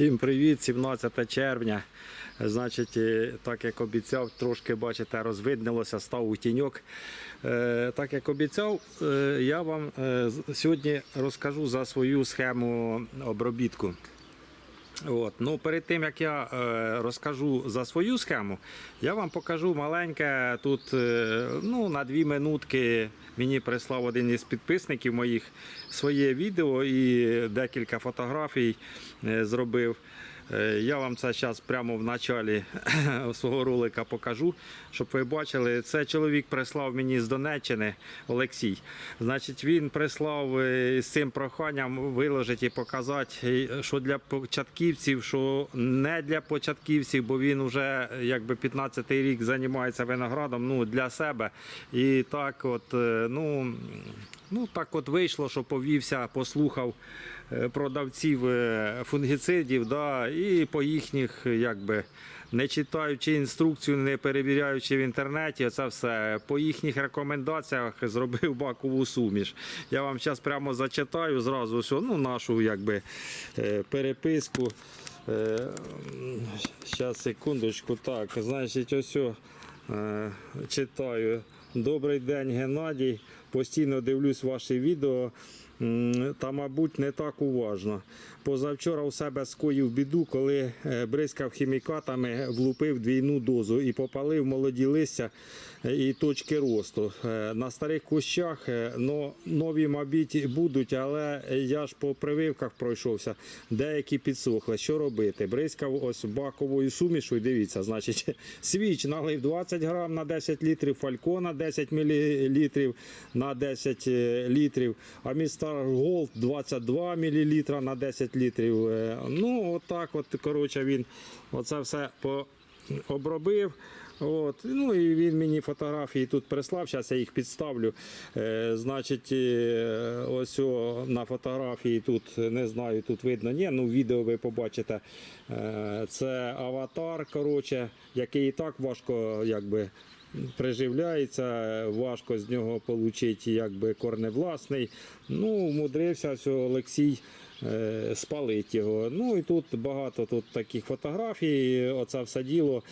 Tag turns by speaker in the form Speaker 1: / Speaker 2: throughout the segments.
Speaker 1: Всім привіт, 17 червня. Значить, е, так як обіцяв, трошки бачите, розвиднилося, став у тіньок. Е, Так як обіцяв, е, я вам сьогодні розкажу за свою схему обробітку. От. Ну, перед тим як я е, розкажу за свою схему, я вам покажу маленьке тут е, ну, на дві минутки. Мені прислав один із підписників моїх своє відео і декілька фотографій е, зробив. Е, Я вам це зараз прямо в началі свого ролика покажу, щоб ви бачили. Це чоловік прислав мені з Донеччини Олексій. Значить, він прислав е, з цим проханням виложити і показати, е, що для початківців, що не для початківців, бо він вже якби 15-й рік займається виноградом ну, для себе. І так, от, ну, ну так от вийшло, що повівся, послухав е, продавців е, фунгіцидів, да, і по їхніх, якби. Не читаючи інструкцію, не перевіряючи в інтернеті, це все по їхніх рекомендаціях зробив бакову суміш. Я вам зараз прямо зачитаю зразу всю, ну, нашу якби, е, переписку. Зараз, секундочку. Так, значить, ось читаю. Добрий день, Геннадій. Постійно дивлюсь ваші відео. Та, мабуть, не так уважно. Позавчора у себе скоїв біду, коли е, бризкав хімікатами, влупив двійну дозу і попалив молоді листя е, і точки росту. Е, На старих кущах но, нові, мабуть, будуть, але я ж по прививках пройшовся. Деякі підсохли. Що робити? Бризкав ось баковою сумішою. Дивіться, значить, свіч налив 20 грам на 10 літрів, фалькона 10 мл на 10 літрів, а містер Голд 22 мл на 10 літрів. Е, Ну, отак, от, коротше, він оце все обробив. От, ну і він мені фотографії тут прислав. Зараз я їх підставлю. Е, значить, е, ось о, на фотографії тут не знаю, тут видно. Ні, ну відео ви побачите. Е, це аватар, коротше, який і так важко, якби. Приживляється, важко з нього отримати якби корневласний. Ну, умудрився все, Олексій е, спалить його. Ну і тут багато тут таких фотографій. Оце все діло.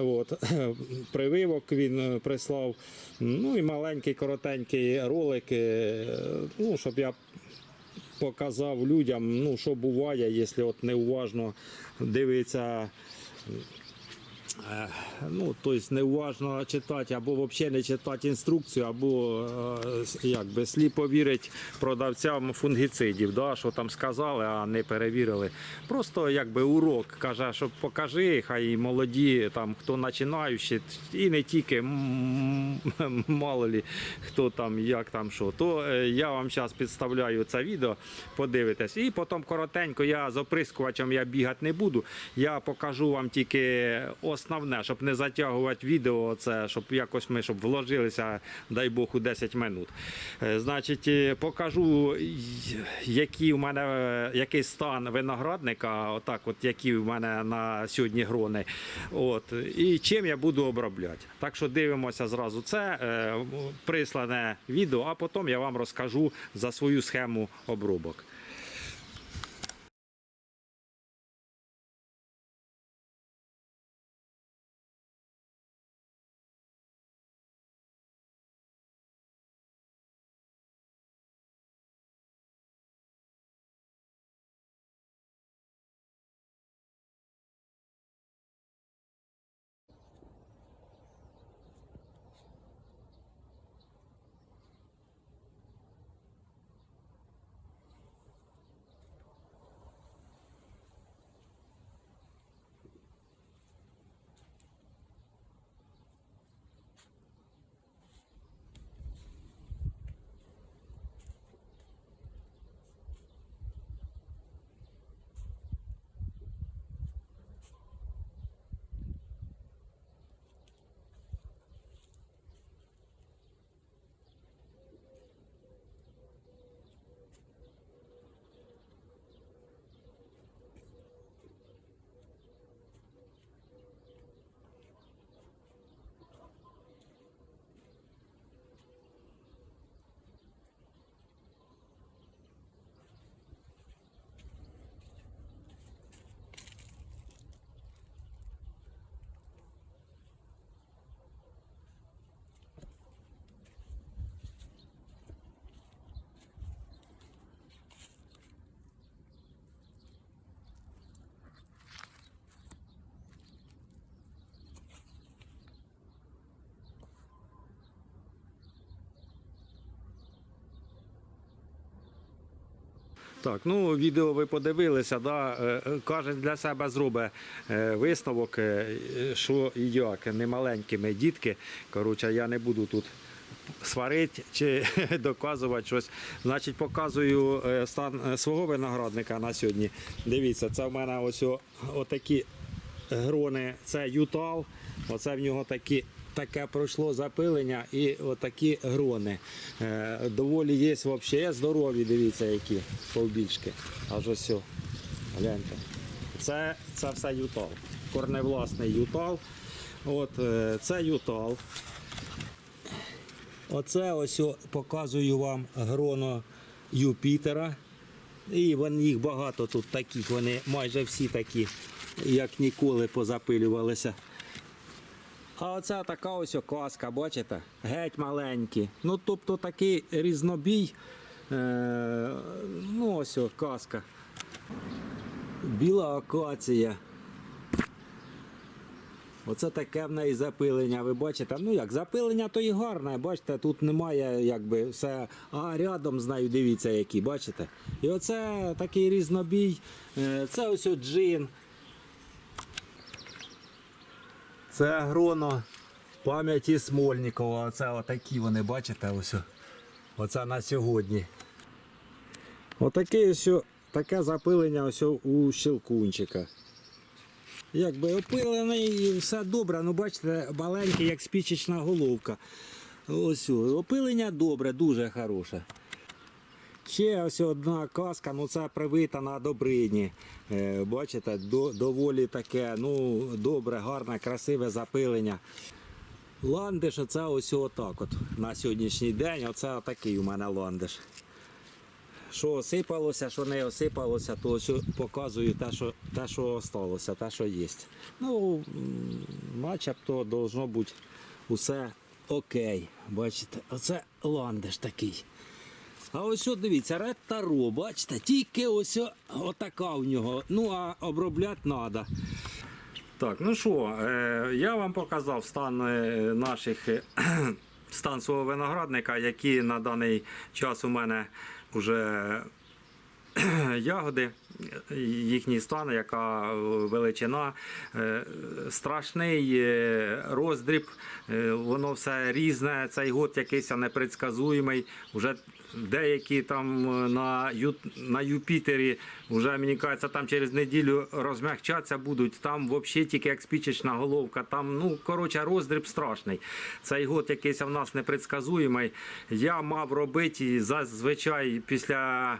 Speaker 1: От. Прививок він е, прислав. Ну і маленький коротенький ролик, е, ну, щоб я показав людям, ну, що буває, якщо от неуважно дивиться. Е, Ну, тобто неуважно читати або взагалі не читати інструкцію, або е, якби сліпо вірить продавцям фунгіцидів, да, що там сказали, а не перевірили. Просто якби урок каже, що покажи, хай молоді, там хто починаючи, і не тільки мало лі хто там, як там що. То е, я вам зараз підставляю це відео, подивитесь. І потім коротенько я з оприскувачем я бігати не буду. Я покажу вам тільки основне, щоб не затягувати відео, це, щоб якось ми щоб вложилися, дай Бог, у 10 минут. Е, Значить, е, покажу, які в мене, е, який стан виноградника, отак, от які в мене на сьогодні грони. От, і чим я буду обробляти. Так що дивимося зразу це прислане відео, а потім я вам розкажу за свою схему обробок. Так, ну відео ви подивилися, да? е, е, кожен для себе зробить е, висновок, що і як. Не маленькими дітки. Коротше, я не буду тут сварити чи доказувати щось. Значить, показую стан свого виноградника на сьогодні. Дивіться, це в мене ось отакі грони, це ютал. Оце в нього такі. Таке пройшло запилення і отакі грони. Е, доволі є взагалі здорові, дивіться, які повбільшки. Аж ось. Гляньте. Це, це все ютал. Корневласний ютал. От, е, це ютал. Оце ось показую вам гроно Юпітера. І вон, їх багато тут таких, вони майже всі такі, як ніколи позапилювалися. А оце така ось о каска, бачите? Геть маленькі. Ну, тобто такий різнобій. Е, ну, ось о, каска. Біла акація. Оце таке в неї запилення. Ви бачите? Ну як, запилення то і гарне. Бачите, тут немає якби все. А рядом з нею дивіться, які, бачите? І оце такий різнобій. Е, Це ось джин. Це гроно пам'яті Смольникова. Оце отакі вони, бачите, ось. Оце на сьогодні. Отаке ось, таке запилення ось у щелкунчика. Якби опилений і все добре, ну бачите, маленький, як спічечна головка. Ось опилення добре, дуже хороше. Ще ось одна каска, ну це привита на добрині. Е, бачите, до, доволі таке, ну, добре, гарне, красиве запилення. Ландиш, оце ось отак от на сьогоднішній день. Оце такий у мене ландиш. Що осипалося, що не осипалося, то ось показую те, що, те, що осталося, те, що є. Ну, начебто должно бути усе окей. Бачите, оце ландиш такий. А ось от дивіться, ред таро, бачите, тільки ось отака в нього. Ну а обробляти треба. Так, ну що, е, я вам показав стан е, наших е, стан свого виноградника, які на даний час у мене вже ягоди, їхній стан, яка величина, Е, страшний е, роздріб, е, воно все різне. Цей год якийсь непредсказуємий. Вже деякі там е, на, Ю, на Юпітері, вже мені кажеться, там через неділю розмягчатися будуть. Там взагалі тільки як спічечна головка. Там, ну коротше, роздріб страшний. Цей год якийсь в нас непредсказуємий. Я мав робити зазвичай після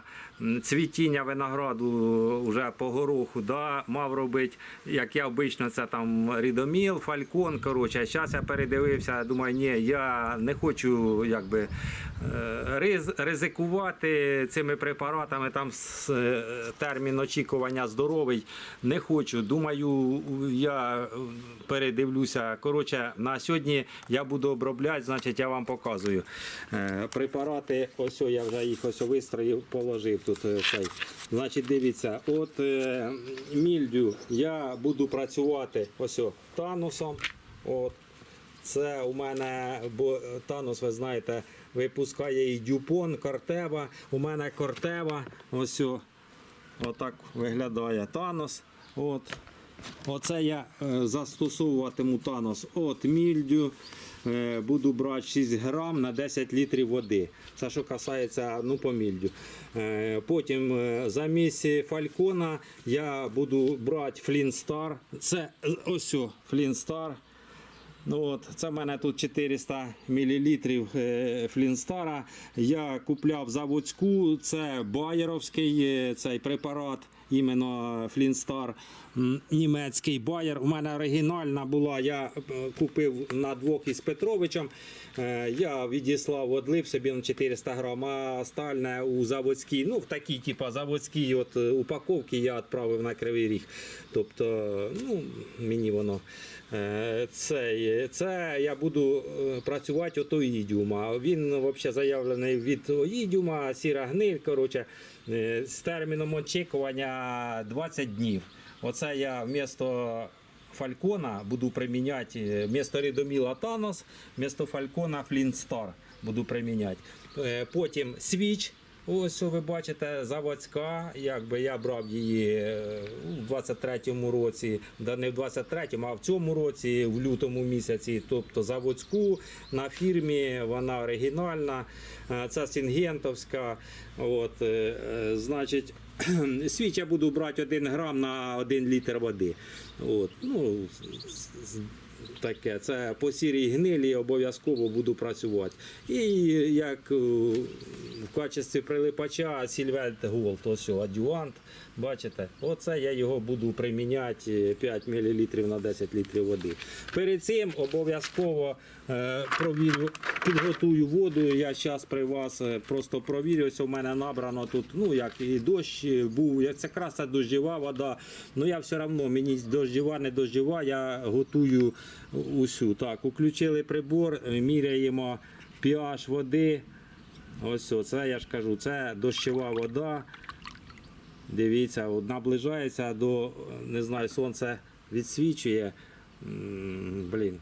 Speaker 1: цвітіння винограду вже по гороху, да, мав робити, як я обично, це там рідоміл, фалькон. Коротше, а зараз я передивився, думаю, ні, я не хочу якби е, риз, ризикувати цими препаратами. Там е, термін очікування здоровий. Не хочу. Думаю, я передивлюся. Коротше, на сьогодні я буду обробляти, значить я вам показую. Е, Препарати, ось я вже їх ось вистроїв, положив тут. е, Значить, дивіться, от е, мільдю я буду працювати ось о, танусом. От. Це у мене, бо танус, ви знаєте, випускає і Дюпон, Кортева. У мене Кортева. Ось о, отак виглядає Танос. От. Оце я е, застосовуватиму Танос от мільдю. Е, буду брати 6 грам на 10 літрів води. Це що касається ну, по мільдю. Е, потім замість фалькона я буду брати Флінстар. Це ось Флінстар. Ну от, це в мене тут 400 мл флінстара. Я купляв заводську, це байеровський цей препарат, іменно Флінстар, німецький байер. У мене оригінальна була, я е, купив на двох із Петровичем. Е, Я відіслав, одлив собі на 400 грам, а стальне у заводській, ну в такій, типу, заводській от, е, упаковці я відправив на Кривий Ріг. Тобто, ну, мені воно. Це, це я буду працювати ото ідіума. Він взагалі заявлений від ідіума, сіра гниль, коротше, з терміном очікування 20 днів. Оце я вмісто фалькона буду приміняти, місто вмісто рідоміла Танос, вмісто фалькона Флінстар буду приміняти. Е, Потім свіч. Ось що ви бачите, заводська, якби я брав її е, у 23-му році, да не в 23-му, а в цьому році, в лютому місяці, тобто заводську на фірмі, вона оригінальна, це Сінгентовська. От, е, е, значить, свіч я буду брати 1 грам на 1 літр води. От, ну, таке. Це по сірій гнилі обов'язково буду працювати. І як е, в качестві прилипача Сільвельт Голд, ось адюант. Бачите, оце я його буду приміняти 5 мл на 10 літрів води. Перед цим обов'язково е, підготую воду. Я зараз при вас е, просто провірю. Ось у мене набрано тут, ну як і дощ е, був, це це дощова вода. Ну я все одно мені дощова, не дощова, я готую усю. Так, включили прибор, е, міряємо pH води. Ось це я ж кажу, це дощова вода. Дивіться, наближається до, не знаю, сонце відсвічує. Блін.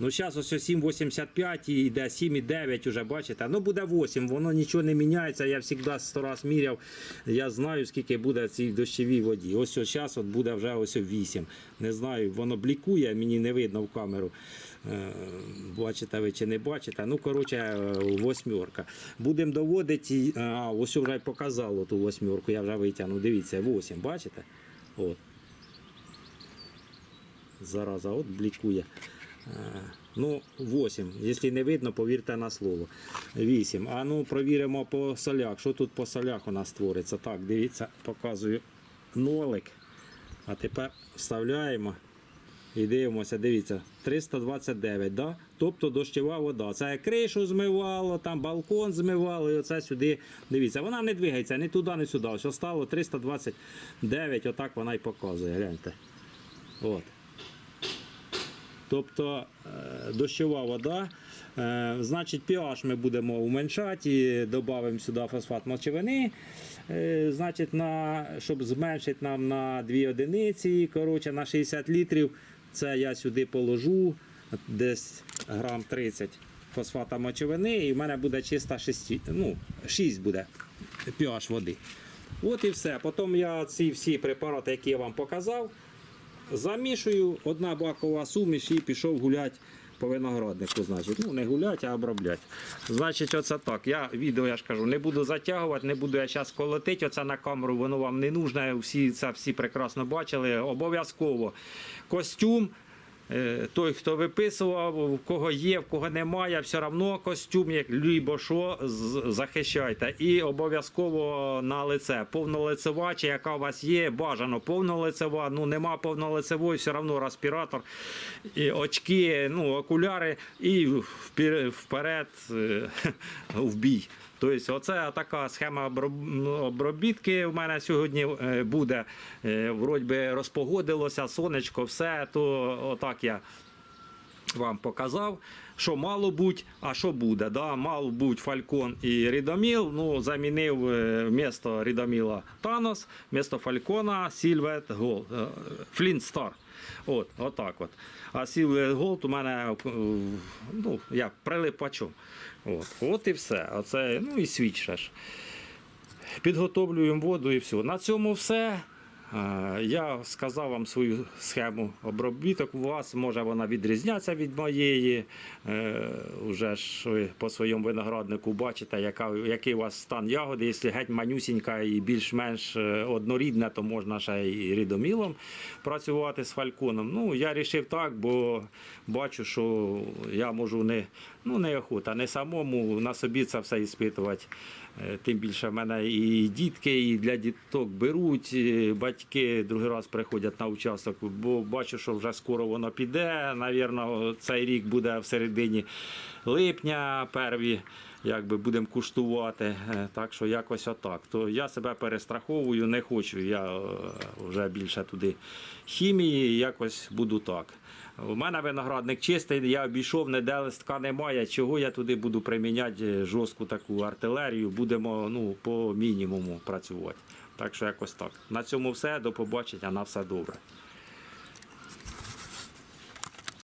Speaker 1: Ну, зараз ось 7,85 і йде 7,9 уже, бачите. Ну, буде 8, воно нічого не міняється. Я завжди 100 раз міряв. Я знаю, скільки буде цій дощовій воді. Ось зараз от буде вже ось 8. Не знаю, воно блікує, мені не видно в камеру. Е, Бачите ви чи не бачите. Ну, коротше, е, восьмерка. Будемо доводити. А, ось вже й показало ту восьмерку, я вже витягнув. Дивіться, 8, бачите? От. Зараза, от блікує. Е, Ну, 8. Якщо не видно, повірте на слово. 8. А ну провіримо по солях. Що тут по солях у нас твориться? Так, дивіться, показую нолик. А тепер вставляємо і дивимося, дивіться, 329, да? тобто дощова вода. Це кришу змивало, там балкон змивало, і оце сюди. Дивіться, вона не двигається ні туди, ні сюди. Ось стало 329, отак вона і показує. Гляньте. От. Тобто е, дощова вода. Е, Значить, pH ми будемо уменьшати і додамо сюди фосфат мочевини. Е, Значить, на, щоб зменшити нам на 2 одиниці, коротше, на 60 літрів, це я сюди положу десь грам 30 фосфата мочевини, і в мене буде чиста 6, ну, 6 буде pH води. От і все. Потім я ці всі препарати, які я вам показав, Замішую, одна бакова суміш і пішов гуляти по винограднику. Значить, ну не гулять, а обробляти. Значить, оце так. Я відео я ж кажу, не буду затягувати, не буду я зараз колотити оце на камеру, воно вам не нужне. Всі це всі прекрасно бачили. Обов'язково костюм. Е, Той, хто виписував, в кого є, в кого немає, все одно костюм, як лібо що, захищайте. І обов'язково на лице. Повнолицева, чи яка у вас є, бажано повнолицева, ну нема повнолицевої, все одно респіратор, і очки, ну, окуляри і вперед е, в бій. Тобто, оце така схема ну, обробітки в мене сьогодні е, буде. Е, Вроді би розпогодилося, сонечко, все, то отак я вам показав, що мало бути, а що буде. Да? Мав бути Фалькон і Рідоміл. Ну, замінив е, вмісто Рідоміла Танос, вмісто Фалькона Сільвет Гол, Флінт Стар. От, отак от. А Сільвет Голд у мене ну, як прилипачом. От, от і все. Оце, ну і свіч ж. Підготовлюємо воду і все. На цьому все. Я сказав вам свою схему обробіток. У вас може вона відрізняться від моєї. Е, Уже ж ви по своєму винограднику бачите, яка, який у вас стан ягоди. Якщо геть манюсінька і більш-менш е, однорідна, то можна ще і рідомілом працювати з фальконом. Ну, я вирішив так, бо бачу, що я можу не, ну, не охота, не самому на собі це все іспитувати. Е, Тим більше в мене і дітки, і для діток беруть, батьки другий раз приходять на участок, бо бачу, що вже скоро воно піде. Навірно, цей рік буде в середині липня, перві. Якби будемо куштувати, Е, так що якось отак. То я себе перестраховую, не хочу. Я е, вже більше туди хімії, якось буду так. У мене виноградник чистий, я обійшов, ніде листка немає. Чого я туди буду приміняти жорстку таку артилерію? Будемо ну, по мінімуму працювати. Так що якось так. На цьому все. До побачення, на все добре.